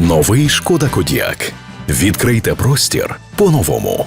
Новий Шкода Кодіак. Відкрийте простір по-новому.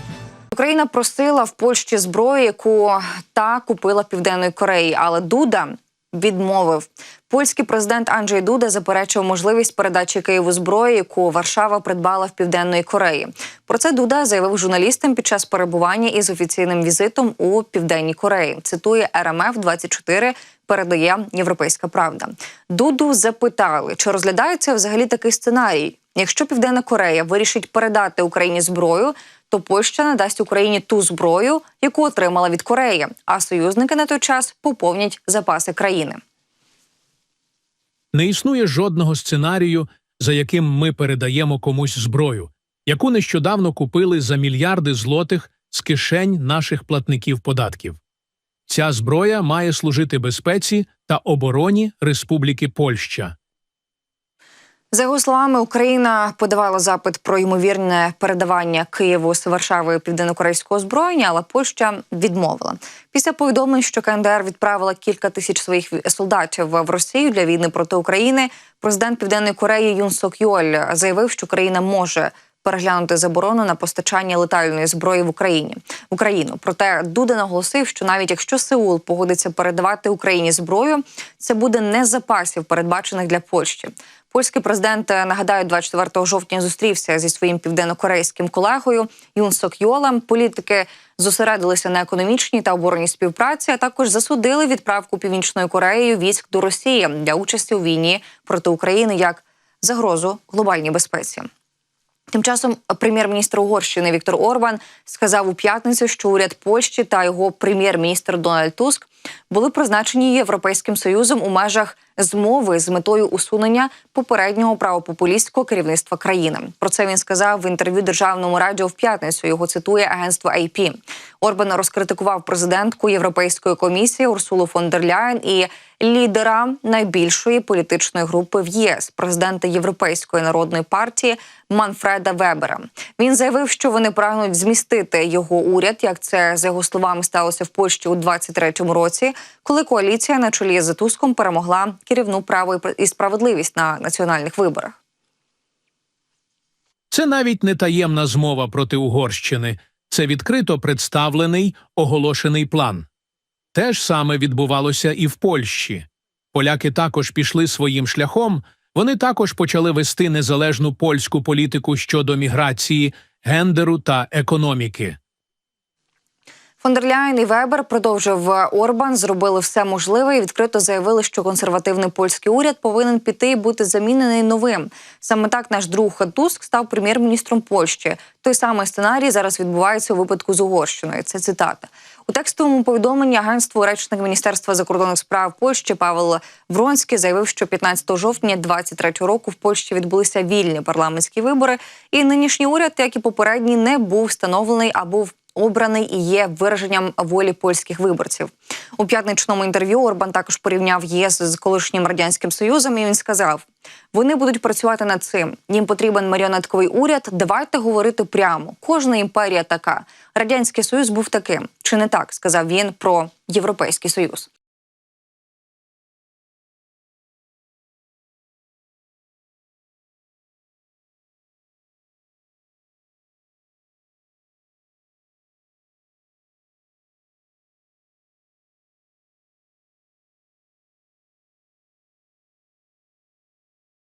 Україна просила в Польщі зброю, яку та купила Південної Кореї, але Дуда відмовив. Польський президент Анджей Дуда заперечив можливість передачі Києву зброї, яку Варшава придбала в Південної Кореї. Про це Дуда заявив журналістам під час перебування із офіційним візитом у Південній Кореї. Цитує РМФ 24 Передає Європейська Правда. Дуду запитали, чи розглядається взагалі такий сценарій. Якщо Південна Корея вирішить передати Україні зброю, то Польща надасть Україні ту зброю, яку отримала від Кореї, а союзники на той час поповнять запаси країни. Не існує жодного сценарію, за яким ми передаємо комусь зброю, яку нещодавно купили за мільярди злотих з кишень наших платників податків. Ця зброя має служити безпеці та обороні Республіки Польща. За його словами, Україна подавала запит про ймовірне передавання Києву з Варшави південнокорейського озброєння, але Польща відмовила. Після повідомлень, що КНДР відправила кілька тисяч своїх солдатів в Росію для війни проти України. Президент Південної Кореї Юн Сок Йоль заявив, що країна може переглянути заборону на постачання летальної зброї в Україні в Україну. Проте Дуда наголосив, що навіть якщо Сеул погодиться передавати Україні зброю, це буде не з запасів, передбачених для Польщі. Польський президент е, нагадаю, 24 жовтня зустрівся зі своїм південнокорейським колегою Юн Сок Йолем. Політики зосередилися на економічній та оборонній співпраці, а також засудили відправку північною Кореєю військ до Росії для участі у війні проти України як загрозу глобальній безпеці. Тим часом прем'єр-міністр Угорщини Віктор Орбан сказав у п'ятницю, що уряд Польщі та його прем'єр-міністр Дональд Туск були призначені Європейським союзом у межах змови з метою усунення попереднього правопопулістського керівництва країни. Про це він сказав в інтерв'ю державному радіо в п'ятницю. Його цитує агентство AP. Орбан розкритикував президентку Європейської комісії Урсулу фон дер Ляєн і лідера найбільшої політичної групи в ЄС, президента Європейської народної партії Манфреда Вебера. Він заявив, що вони прагнуть змістити його уряд, як це за його словами сталося в Польщі у 23-му році, коли коаліція на чолі з Туском перемогла керівну право і справедливість на національних виборах. Це навіть не таємна змова проти Угорщини, це відкрито представлений оголошений план. Те ж саме відбувалося і в Польщі. Поляки також пішли своїм шляхом, вони також почали вести незалежну польську політику щодо міграції, гендеру та економіки. Фондерляйн і Вебер продовжив Орбан, зробили все можливе і відкрито заявили, що консервативний польський уряд повинен піти і бути замінений новим. Саме так наш друг Туск став прем'єр-міністром Польщі. Той самий сценарій зараз відбувається у випадку з Угорщиною. Це цитата. У текстовому повідомленні агентству речник Міністерства закордонних справ Польщі Павел Вронський заявив, що 15 жовтня 23 року в Польщі відбулися вільні парламентські вибори, і нинішній уряд, як і попередній, не був встановлений а був обраний і є вираженням волі польських виборців. У п'ятничному інтерв'ю Орбан також порівняв ЄС з колишнім радянським союзом. і Він сказав: вони будуть працювати над цим. Їм потрібен маріонетковий уряд. Давайте говорити прямо. Кожна імперія така. Радянський Союз був таким. Чи не так? сказав він про Європейський Союз.